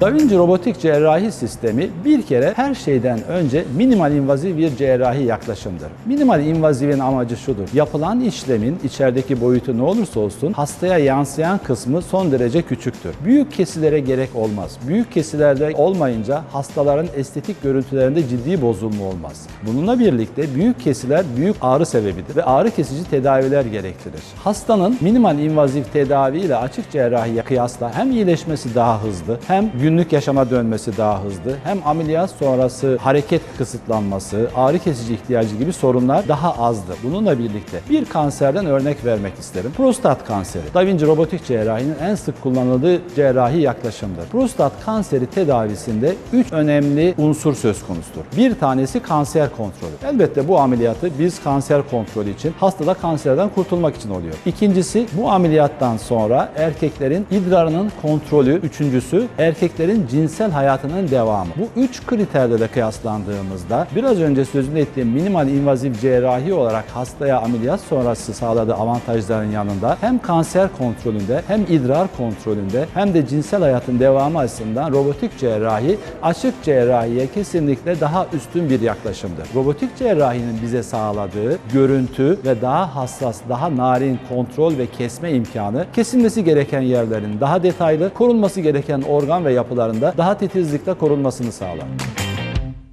Da Vinci robotik cerrahi sistemi bir kere her şeyden önce minimal invaziv bir cerrahi yaklaşımdır. Minimal invazivin amacı şudur. Yapılan işlemin içerideki boyutu ne olursa olsun hastaya yansıyan kısmı son derece küçüktür. Büyük kesilere gerek olmaz. Büyük kesilerde olmayınca hastaların estetik görüntülerinde ciddi bozulma olmaz. Bununla birlikte büyük kesiler büyük ağrı sebebidir ve ağrı kesici tedaviler gerektirir. Hastanın minimal invaziv tedavi ile açık cerrahiye kıyasla hem iyileşmesi daha hızlı, hem günlük yaşama dönmesi daha hızlı, hem ameliyat sonrası hareket kısıtlanması, ağrı kesici ihtiyacı gibi sorunlar daha azdı. Bununla birlikte bir kanserden örnek vermek isterim. Prostat kanseri. Da Vinci robotik cerrahinin en sık kullanıldığı cerrahi yaklaşımdır. Prostat kanseri tedavisinde üç önemli unsur söz konusudur. Bir tanesi kanser kontrolü. Elbette bu ameliyatı biz kanser kontrolü için hastada kanserden kurtulmak için oluyor. İkincisi bu ameliyattan sonra erkeklerin idrarının kontrolü. Üçüncüsü erkeklerin cinsel hayatının devamı. Bu üç kriterde de kıyaslandığımızda biraz önce sözünü ettiğim minimal invaziv cerrahi olarak hastaya ameliyat sonrası sağladığı avantajların yanında hem kanser kontrolünde hem idrar kontrolünde hem de cinsel hayatın devamı açısından robotik cerrahi açık cerrahiye kesinlikle daha üstün bir yaklaşımdır. Robotik cerrahinin bize sağladığı görüntü ve daha hassas, daha narin kontrol ve kesme imkanı kesilmesi gereken yerlerin daha detaylı, korunması gereken organ ve yapılarında daha titizlikle korunmasını sağlar.